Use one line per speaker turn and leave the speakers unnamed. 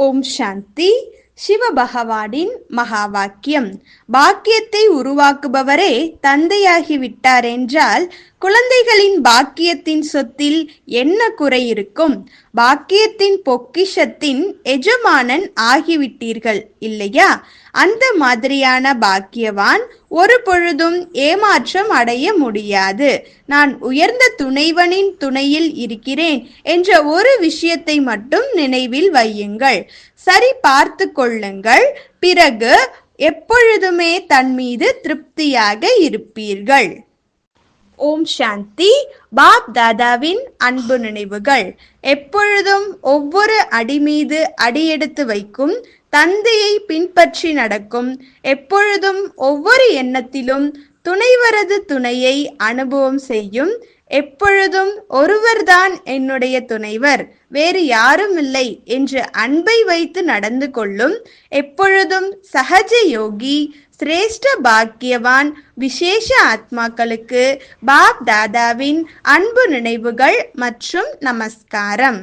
ஓம் சாந்தி. சிவபகவானின் மகா வாக்கியம் பாக்கியத்தை உருவாக்குபவரே தந்தையாகிவிட்டார் என்றால் குழந்தைகளின் பாக்கியத்தின் சொத்தில் என்ன குறை இருக்கும்? பாக்கியத்தின் பொக்கிஷத்தின் எஜமானன் ஆகிவிட்டீர்கள் இல்லையா? அந்த மாதிரியான பாக்கியவான் ஒரு பொழுதும் ஏமாற்றம் அடைய முடியாது. நான் உயர்ந்த துணைவனின் துணையில் இருக்கிறேன் என்ற ஒரு விஷயத்தை மட்டும் நினைவில் வையுங்கள். சரி பார்த்து கொள்ளுங்கள். பிறகு எப்பொழுதுமே தன் மீது திருப்தியாக இருப்பீர்கள். ஓம் சாந்தி. பாப் தாதாவின் அன்பு நினைவுகள். எப்பொழுதும் ஒவ்வொரு அடி மீது அடியெடுத்து வைக்கும் தந்தையை பின்பற்றி நடக்கும். எப்பொழுதும் ஒவ்வொரு எண்ணத்திலும் துணைவரது துணையை அனுபவம் செய்யும். எப்பொழுதும் ஒருவர்தான் என்னுடைய துணைவர். வேறு யாரும் இல்லை என்று அன்பை வைத்து நடந்து கொள்ளும். எப்பொழுதும் சகஜ யோகி சிரேஷ்ட பாக்கியவான் விசேஷ ஆத்மாக்களுக்கு பாப் தாதாவின் அன்பு நினைவுகள் மற்றும் நமஸ்காரம்.